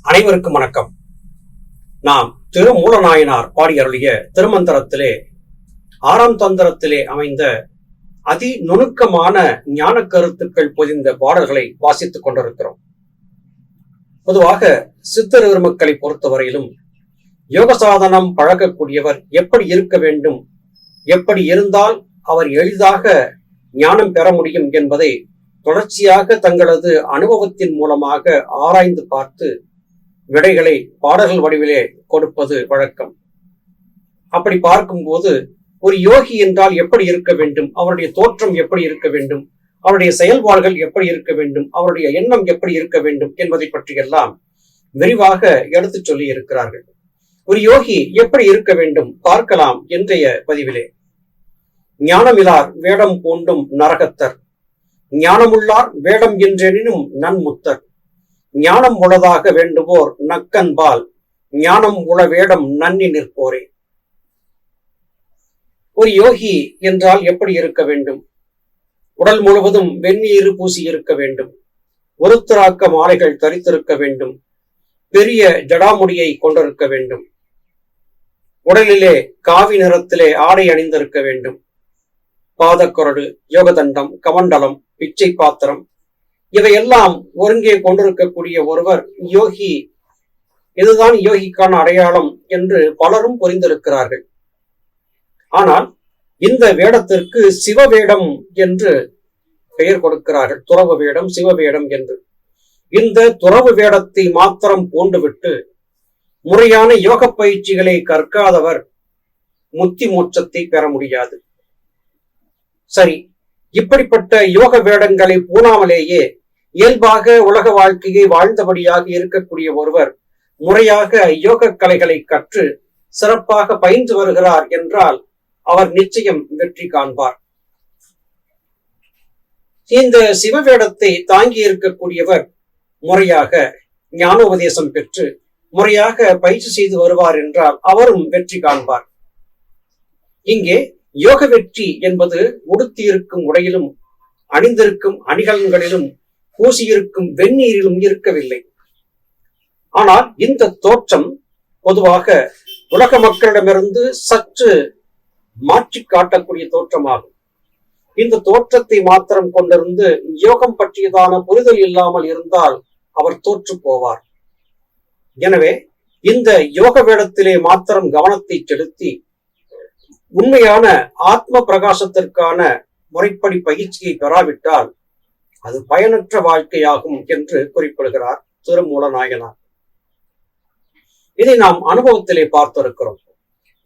அனைவருக்கும் வணக்கம். நாம் திருமூலநாயனார் பாடியருளிய திருமந்திரத்திலே ஆறாம் தந்திரத்திலே அமைந்த அதி நுணுக்கமான ஞான கருத்துக்கள் பொதிந்த பாடல்களை வாசித்துக் கொண்டிருக்கிறோம். பொதுவாக சித்தர் பெருமக்களை பொறுத்தவரையிலும் யோக சாதனம் பழகக்கூடியவர் எப்படி இருக்க வேண்டும் எப்படி இருந்தால் அவர் எளிதாக ஞானம் பெற முடியும் என்பதை தொடர்ச்சியாக தங்களது அனுபவத்தின் மூலமாக ஆராய்ந்து பார்த்து விடைகளை பாடல்கள் வடிவிலே கொடுப்பது வழக்கம். அப்படி பார்க்கும்போது ஒரு யோகி என்றால் எப்படி இருக்க வேண்டும்? அவருடைய தோற்றம் எப்படி இருக்க வேண்டும்? அவருடைய செயல்பாடுகள் எப்படி இருக்க வேண்டும்? அவருடைய எண்ணம் எப்படி இருக்க வேண்டும் என்பதை பற்றியெல்லாம் விரிவாக எடுத்துச் சொல்லி இருக்கிறார்கள். ஒரு யோகி எப்படி இருக்க வேண்டும்? பார்க்கலாம் என்றைய பதிவிலே. ஞானமிலார் வேடம் பூண்டும் நரகத்தர். ஞானமுள்ளார் வேடம் என்றெனினும் நன்முத்தர். ஞானம் உளதாக வேண்டுவோர் நக்கன்பால் ஞானம் உள வேடம் நன்னி நிற்போரே. ஒரு யோகி என்றால் எப்படி இருக்க வேண்டும்? உடல் முழுவதும் வெந்நீர் பூசி இருக்க வேண்டும். ஒருத்தராக்க மாலைகள் தரித்திருக்க வேண்டும். பெரிய ஜடாமுடியை கொண்டிருக்க வேண்டும். உடலிலே காவி நிறத்திலே ஆடை அணிந்திருக்க வேண்டும். பாதக்குரடு யோகதண்டம் கமண்டலம் பிச்சை பாத்திரம் இவையெல்லாம் ஒருங்கே கொண்டிருக்கக்கூடிய ஒருவர் யோகி. இதுதான் யோகிக்கான அடையாளம் என்று பலரும் புரிந்திருக்கிறார்கள். ஆனால் இந்த வேடத்திற்கு சிவ வேடம் என்று பெயர் கொடுக்கிறார்கள். துறவு வேடம் சிவ வேடம் என்று. இந்த துறவு வேடத்தை மாத்திரம் பூண்டுவிட்டு முறையான யோக பயிற்சிகளை கற்காதவர் முத்தி மோட்சத்தை பெற முடியாது. சரி இப்படிப்பட்ட யோக வேடங்களை பூணாமலேயே இயல்பாக உலக வாழ்க்கையை வாழ்ந்தபடியாக இருக்கக்கூடிய ஒருவர் முறையாக யோக கலைகளை கற்று சிறப்பாக பயின்று வருகிறார் என்றால் அவர் நிச்சயம் வெற்றி காண்பார். இந்த சிவவேடத்தை தாங்கி இருக்கக்கூடியவர் முறையாக ஞானோபதேசம் பெற்று முறையாக பயிற்சி செய்து வருவார் என்றால் அவரும் வெற்றி காண்பார். இங்கே யோக வெற்றி என்பது உடுத்தியிருக்கும் உடையிலும் அணிந்திருக்கும் அணிகலன்களிலும் பூசியிருக்கும் வெந்நீரிலும் இருக்கவில்லை. ஆனால் இந்த தோற்றம் பொதுவாக உலக மக்களிடமிருந்து சற்று மாற்றி காட்டக்கூடிய தோற்றமாகும். இந்த தோற்றத்தை மாத்திரம் கொண்டிருந்து யோகம் பற்றியதான புரிதல் இல்லாமல் இருந்தால் அவர் தோற்று போவார். எனவே இந்த யோக வேடத்திலே மாத்திரம் கவனத்தை செலுத்தி உண்மையான ஆத்ம பிரகாசத்திற்கான முறைப்படி பயிற்சியை பெறாவிட்டால் அது பயனற்ற வாழ்க்கையாகும் என்று குறிப்பிடுகிறார் திருமூல நாயனார் இதை நாம் அனுபவத்திலே பார்த்திருக்கிறோம்.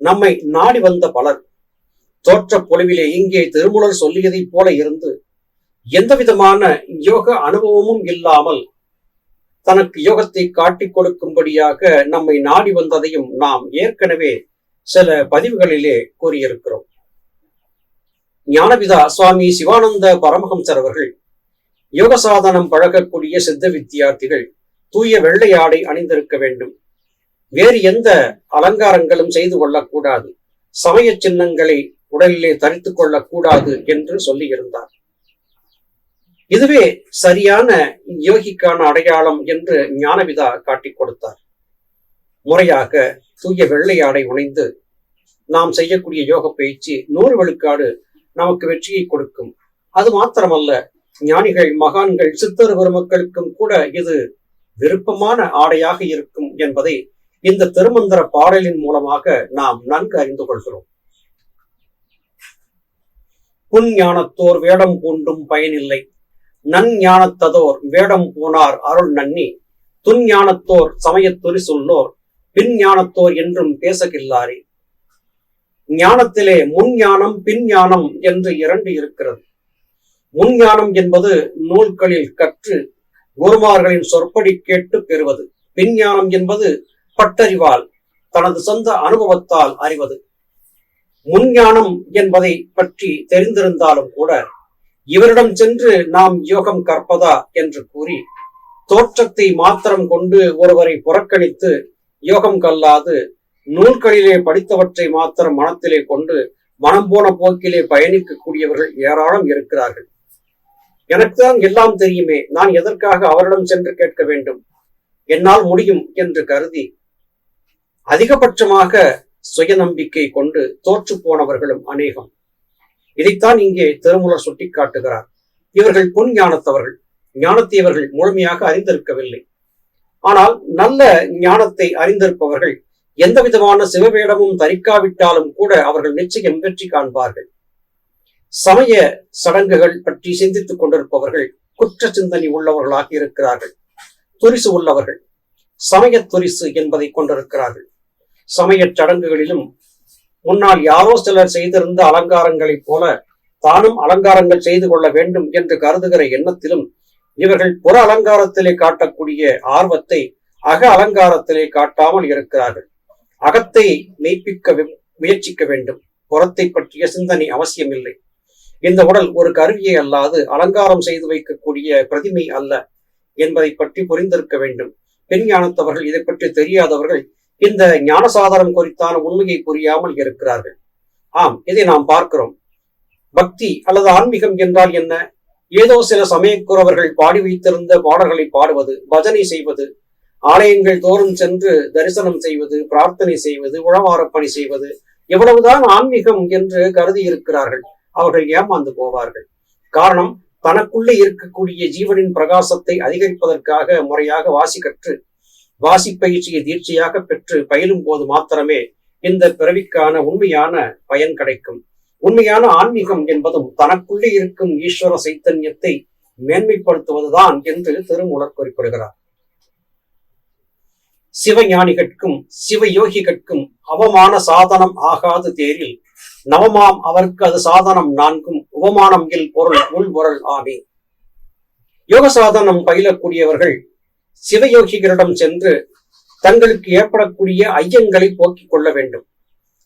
நம்மை நாடி வந்த பலர் தோற்ற பொலிவிலே இங்கே திருமூலர் சொல்லியதைப் போல இருந்து எந்த விதமான யோக அனுபவமும் இல்லாமல் தனக்கு யோகத்தை காட்டிக் கொடுக்கும்படியாக நம்மை நாடி வந்ததையும் நாம் ஏற்கனவே சில பதிவுகளிலே கூறியிருக்கிறோம். ஞானபிதா சுவாமி சிவானந்த பரமஹம்சர் அவர்கள் யோக சாதனம் பழகக்கூடிய சித்த வித்தியார்த்திகள் தூய வெள்ளை ஆடை அணிந்திருக்க வேண்டும். வேறு எந்த அலங்காரங்களும் செய்து கொள்ளக்கூடாது. சமய சின்னங்களை உடலிலே தரித்துக் கொள்ளக்கூடாது என்று சொல்லியிருந்தார். இதுவே சரியான யோகிக்கான அடையாளம் என்று ஞானவிதா காட்டிக் கொடுத்தார். முறையாக தூய வெள்ளை ஆடை உணைந்து நாம் செய்யக்கூடிய யோக பயிற்சி நூறு விழுக்காடு நமக்கு வெற்றியை கொடுக்கும். அது மாத்திரமல்ல ஞானிகள் மகான்கள் சித்தர் பெருமக்களுக்கும் கூட இது விருப்பமான ஆடையாக இருக்கும் என்பதை இந்த திருமந்திர பாடலின் மூலமாக நாம் நன்கு அறிந்து கொள்கிறோம். புன் ஞானத்தோர் வேடம் பூண்டும் பயனில்லை. நன் ஞானத்ததோர் வேடம் போனார் அருள் நன்னி. துன் ஞானத்தோர் சமயத்துரி சொல்லோர் பின் ஞானத்தோர் என்றும் பேசகில்லாரே ஞானத்திலே முன் ஞானம் பின் ஞானம் என்று இரண்டு இருக்கிறது. முன் ஞானம் என்பது நூல்களில் கற்று குருமார்களின் சொற்படி கேட்டு பெறுவது. பின் ஞானம் என்பது பட்டறிவால் தனது சொந்த அனுபவத்தால் அறிவது. முன்ஞானம் என்பதை பற்றி தெரிந்திருந்தாலும் கூட இவரிடம் சென்று நாம் யோகம் கற்பதா என்று கூறி தோற்றத்தை மாத்திரம் கொண்டு ஒருவரை புறக்கணித்து யோகம் கல்லாது நூல்களிலே படித்தவற்றை மாத்திரம் மனத்திலே கொண்டு மனம் போன போக்கிலே பயணிக்கக்கூடியவர்கள் ஏராளம் இருக்கிறார்கள். எனக்கு தான் எல்லாம் தெரியுமே. நான் எதற்காக அவரிடம் சென்று கேட்க வேண்டும்? என்னால் முடியும் என்று கருதி அதிகபட்சமாக சுயநம்பிக்கை கொண்டு தோற்று போனவர்களும் அநேகம். இதைத்தான் இங்கே திருமுலர் சுட்டிக்காட்டுகிறார். இவர்கள் பொன் ஞானத்தவர்கள். ஞானத்தை இவர்கள் முழுமையாக அறிந்திருக்கவில்லை. ஆனால் நல்ல ஞானத்தை அறிந்திருப்பவர்கள் எந்த விதமான சிவவேடமும் தரிக்காவிட்டாலும் கூட அவர்கள் நிச்சயம் வெற்றி காண்பார்கள். சமய சடங்குகள் பற்றி சிந்தித்துக் கொண்டிருப்பவர்கள் குற்ற சிந்தனை உள்ளவர்களாக இருக்கிறார்கள். துரிசு உள்ளவர்கள் சமய துரிசு என்பதை கொண்டிருக்கிறார்கள். சமய சடங்குகளிலும் முன்னால் யாரோ சிலர் செய்திருந்த அலங்காரங்களைப் போல தானும் அலங்காரங்கள் செய்து கொள்ள வேண்டும் என்று கருதுகிற எண்ணத்திலும் இவர்கள் புற அலங்காரத்திலே காட்டக்கூடிய ஆர்வத்தை அக அலங்காரத்திலே காட்டாமல் இருக்கிறார்கள். அகத்தை மெய்ப்பிக்க முயற்சிக்க வேண்டும். புறத்தை பற்றிய சிந்தனை அவசியமில்லை. இந்த உடல் ஒரு கருவியை அல்லாது அலங்காரம் செய்து வைக்கக்கூடிய பிரதிமை அல்ல என்பதை பற்றி புரிந்திருக்க வேண்டும். பெண் ஞானத்தவர்கள் இதை பற்றி தெரியாதவர்கள் இந்த ஞான சாதனம் குறித்தான உண்மையை புரியாமல் இருக்கிறார்கள். ஆம் இதை நாம் பார்க்கிறோம். பக்தி அல்லது ஆன்மீகம் என்றால் என்ன? ஏதோ சில சமயக்குறவர்கள் பாடி வைத்திருந்த பாடல்களை பாடுவது பஜனை செய்வது ஆலயங்கள் தோறும் சென்று தரிசனம் செய்வது பிரார்த்தனை செய்வது உழவாரப்பணி செய்வது எவ்வளவுதான் ஆன்மீகம் என்று கருதி இருக்கிறார்கள் அவர்கள் ஏமாந்து போவார்கள். காரணம் தனக்குள்ளே இருக்கக்கூடிய ஜீவனின் பிரகாசத்தை அதிகரிப்பதற்காக முறையாக வாசி கற்று வாசி பயிற்சியை தீட்சையாக பெற்று பயிலும் போது மாத்திரமே இந்த பிறவிக்கான உண்மையான பயன் கிடைக்கும். உண்மையான ஆன்மீகம் என்பதும் தனக்குள்ளே இருக்கும் ஈஸ்வர சைத்தன்யத்தை மேன்மைப்படுத்துவதுதான் என்று திருமூலர் குறிப்பிடுகிறார். சிவஞானிகட்கும் சிவயோகிகட்கும் அவமான சாதனம் ஆகாது தேரில் நவமாம் அவர்க்கு அது சாதனம் நான்கும் உபமானம் இல் பொருள் உள்வொருள் ஆமே. யோக சாதனம் பயிலக்கூடியவர்கள் சிவயோகிகளிடம் சென்று தங்களுக்கு ஏற்படக்கூடிய ஐயங்களை போக்கிக் கொள்ள வேண்டும்.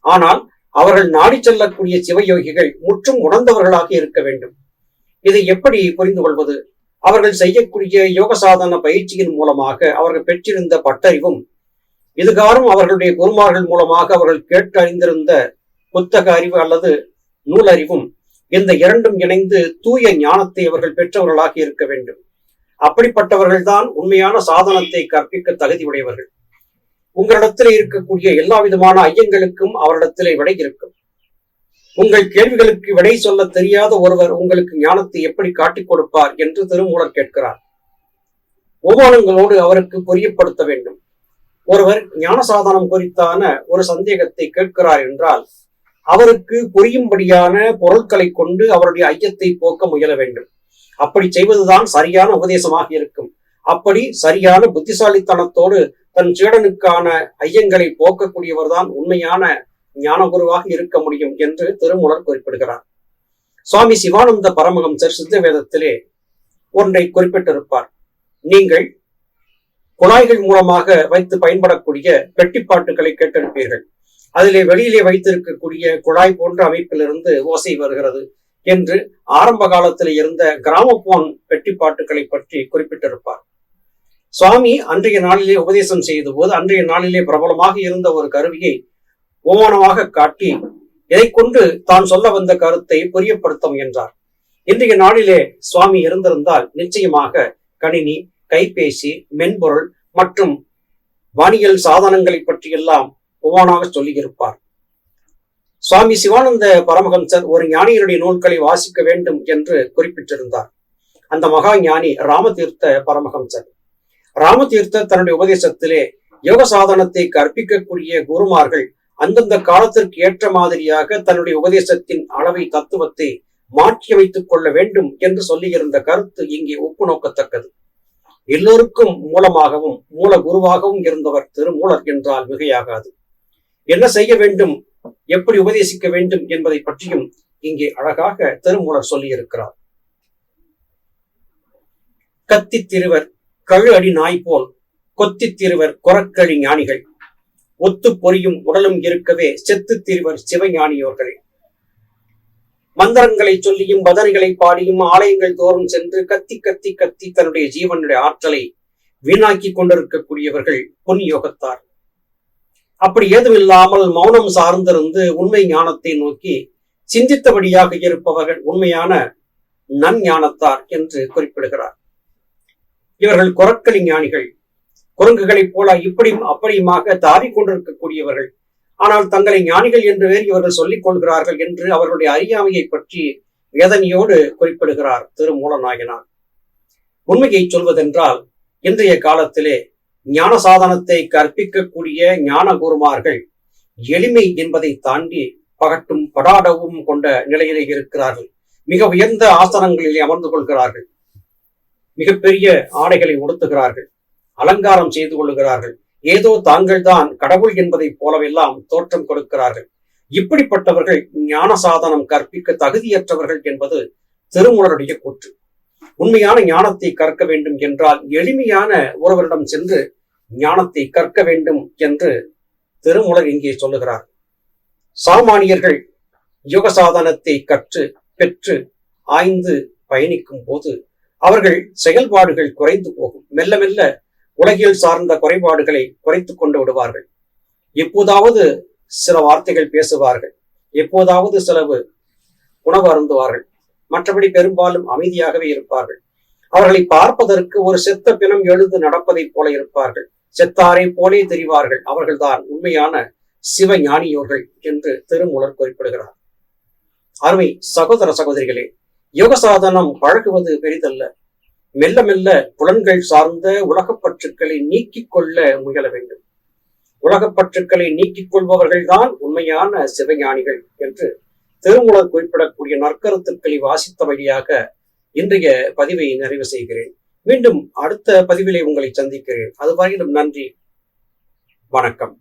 ஆனால் அவர்கள் நாடி செல்லக்கூடிய சிவயோகிகள் முற்றும் உணர்ந்தவர்களாக இருக்க வேண்டும். இதை எப்படி புரிந்து கொள்வது? அவர்கள் செய்யக்கூடிய யோக சாதன பயிற்சியின் மூலமாக அவர்கள் பெற்றிருந்த பட்டறிவும் இதுகாரும் அவர்களுடைய குருமார்கள் மூலமாக அவர்கள் கேட்டு அறிந்திருந்த புத்தக அறிவு அல்லது நூலறிவும் இந்த இரண்டும் இணைந்து தூய ஞானத்தை அவர்கள் பெற்றவர்களாக இருக்க வேண்டும். அப்படிப்பட்டவர்கள்தான் உண்மையான சாதனத்தை கற்பிக்க தகுதி உடையவர்கள். உங்களிடத்தில் இருக்கக்கூடிய எல்லா விதமான ஐயங்களுக்கும் அவரிடத்திலே விடை இருக்கும். உங்கள் கேள்விகளுக்கு விடை சொல்ல தெரியாத ஒருவர் உங்களுக்கு ஞானத்தை எப்படி காட்டிக் கொடுப்பார் என்று திருமூலர் கேட்கிறார். ஓமானங்களோடு அவருக்கு புரியப்படுத்த வேண்டும். ஒருவர் ஞான சாதனம் குறித்தான ஒரு சந்தேகத்தை கேட்கிறார் என்றால் அவருக்கு புரியும்படியான பொருட்களை கொண்டு அவருடைய ஐயத்தை போக்க முயல வேண்டும். அப்படி செய்வதுதான் சரியான உபதேசமாக இருக்கும். அப்படி சரியான புத்திசாலித்தனத்தோடு தன் சீடனுக்கான ஐயங்களை போக்கக்கூடியவர் தான் உண்மையான ஞானகுருவாக இருக்க முடியும் என்று திருமூலர் குறிப்பிடுகிறார். சுவாமி சிவானந்த பரமஹம்சர் சித்த வேதத்திலே ஒன்றை குறிப்பிட்டிருப்பார். நீங்கள் குழாய்கள் மூலமாக வைத்து பயன்படக்கூடிய பெட்டிப்பாட்டுகளை கேட்டிருப்பீர்கள். அதிலே வெளியிலே வைத்திருக்கக்கூடிய குழாய் போன்ற அமைப்பிலிருந்து ஓசை வருகிறது என்று ஆரம்ப காலத்தில் இருந்த கிராமபோன் பெட்டிப்பாட்டுகளை பற்றி குறிப்பிட்டிருப்பார். சுவாமி அன்றைய நாளிலே உபதேசம் செய்த போது அன்றைய நாளிலே பிரபலமாக இருந்த ஒரு கருவியை ஓமானமாக காட்டி இதை கொண்டு தான் சொல்ல வந்த கருத்தை புரியப்படுத்த முயன்றார் இன்றைய நாளிலே சுவாமி இருந்திருந்தால் நிச்சயமாக கணினி கைபேசி மென்பொருள் மற்றும் வானியல் சாதனங்களை பற்றியெல்லாம் ஒவ்வொன்றாக சொல்லியிருப்பார். சுவாமி சிவானந்த பரமஹம்சர் ஒரு ஞானியருடைய நூல்களை வாசிக்க வேண்டும் என்று குறிப்பிட்டிருந்தார். அந்த மகா ஞானி ராமதீர்த்த பரமஹம்சர். ராமதீர்த்த தன்னுடைய உபதேசத்திலே யோக சாதனத்தை கற்பிக்கக்கூடிய குருமார்கள் அந்தந்த காலத்திற்கு ஏற்ற மாதிரியாக தன்னுடைய உபதேசத்தின் அளவை தத்துவத்தை மாற்றி வைத்துக் கொள்ள வேண்டும் என்று சொல்லியிருந்த கருத்து இங்கே ஒப்பு நோக்கத்தக்கது எல்லோருக்கும் மூலமாகவும் மூல குருவாகவும் இருந்தவர் திருமூலர் என்றால் மிகையாகாது. என்ன செய்ய வேண்டும் எப்படி உபதேசிக்க வேண்டும் என்பதை பற்றியும் இங்கே அழகாக திருமூலர் சொல்லியிருக்கிறார். கத்தி திருவர் கழு அடி நாய் போல் கொத்தி திருவர் குரக்கழி ஞானிகள். ஒத்து பொறியும் உடலும் இருக்கவே செத்து திருவர் சிவஞானியோர்களே. மந்திரங்களை சொல்லியும் பதனைகளை பாடியும் ஆலயங்கள் தோறும் சென்று கத்தி கத்தி கத்தி தன்னுடைய ஜீவனுடைய ஆற்றலை வீணாக்கி கொண்டிருக்கக்கூடியவர்கள் பொன் யோகத்தார் அப்படி ஏதுமில்லாமல் மௌனம் சார்ந்திருந்து உண்மை ஞானத்தை நோக்கி சிந்தித்தபடியாக இருப்பவர்கள் உண்மையான நன் ஞானத்தார் என்று குறிப்பிடுகிறார். இவர்கள் குரக்கலி ஞானிகள். குரங்குகளைப் போல இப்படியும் அப்படியுமாக தாவி கொண்டிருக்கக்கூடியவர்கள். ஆனால் தங்களை ஞானிகள் என்று வேறு இவர்கள் சொல்லிக் கொள்கிறார்கள் என்று அவர்களுடைய அறியாமையை பற்றி வேதனையோடு குறிப்பிடுகிறார் திருமூலநாயனார் உண்மையை சொல்வதென்றால் இன்றைய காலத்திலே ஞான சாதனத்தை கற்பிக்கக்கூடிய ஞான குருமார்கள் எளிமை என்பதை தாண்டி பகட்டும் படாடவும் கொண்ட நிலையிலே இருக்கிறார்கள். மிக உயர்ந்த ஆசனங்களில் அமர்ந்து கொள்கிறார்கள். மிகப்பெரிய ஆடைகளை உடுத்துகிறார்கள் அலங்காரம் செய்து கொள்ளுகிறார்கள். ஏதோ தாங்கள் தான் கடவுள் என்பதைப் போலவெல்லாம் தோற்றம் கொடுக்கிறார்கள். இப்படிப்பட்டவர்கள் ஞான சாதனம் கற்பிக்க தகுதியற்றவர்கள் என்பது திருமூலருடைய கூற்று. உண்மையான ஞானத்தை கற்க வேண்டும் என்றால் எளிமையான ஒருவரிடம் சென்று ஞானத்தை கற்க வேண்டும் என்று திருமூலர் இங்கே சொல்லுகிறார். சாமானியர்கள் யோக சாதனத்தை கற்று பெற்று ஆய்ந்து பயணிக்கும் போது அவர்கள் செயல்பாடுகள் குறைந்து போகும். மெல்ல மெல்ல உலகில் சார்ந்த குறைபாடுகளை குறைத்துக் கொண்டு விடுவார்கள். எப்போதாவது சில வார்த்தைகள் பேசுவார்கள். எப்போதாவது சிலவு உணவு அருந்துவார்கள். மற்றபடி பெரும்பாலும் அமைதியாகவே இருப்பார்கள். அவர்களை பார்ப்பதற்கு ஒரு செத்த பிணம் எழுந்து நடப்பதைப் போல இருப்பார்கள். செத்தாரை போலே தெரிவார்கள். அவர்கள்தான் உண்மையான சிவ ஞானியோர்கள் என்று திருமூலர் குறிப்பிடுகிறார். அருமை சகோதர சகோதரிகளே யோக சாதனம் பழகுவது பெரிதல்ல. மெல்ல மெல்ல புலன்கள் சார்ந்த உலகப்பற்றுக்களை நீக்கிக் கொள்ள முயல வேண்டும். உலகப்பற்றுக்களை நீக்கிக் கொள்பவர்கள்தான் உண்மையான சிவஞானிகள் என்று திருமூலர் குறிப்பிடக்கூடிய நற்கருத்துக்களை வாசித்த வழியாக இன்றைய பதிவை நிறைவு செய்கிறேன். மீண்டும் அடுத்த பதிவிலே உங்களை சந்திக்கிறேன். அதுவரையிலும் நன்றி. வணக்கம்.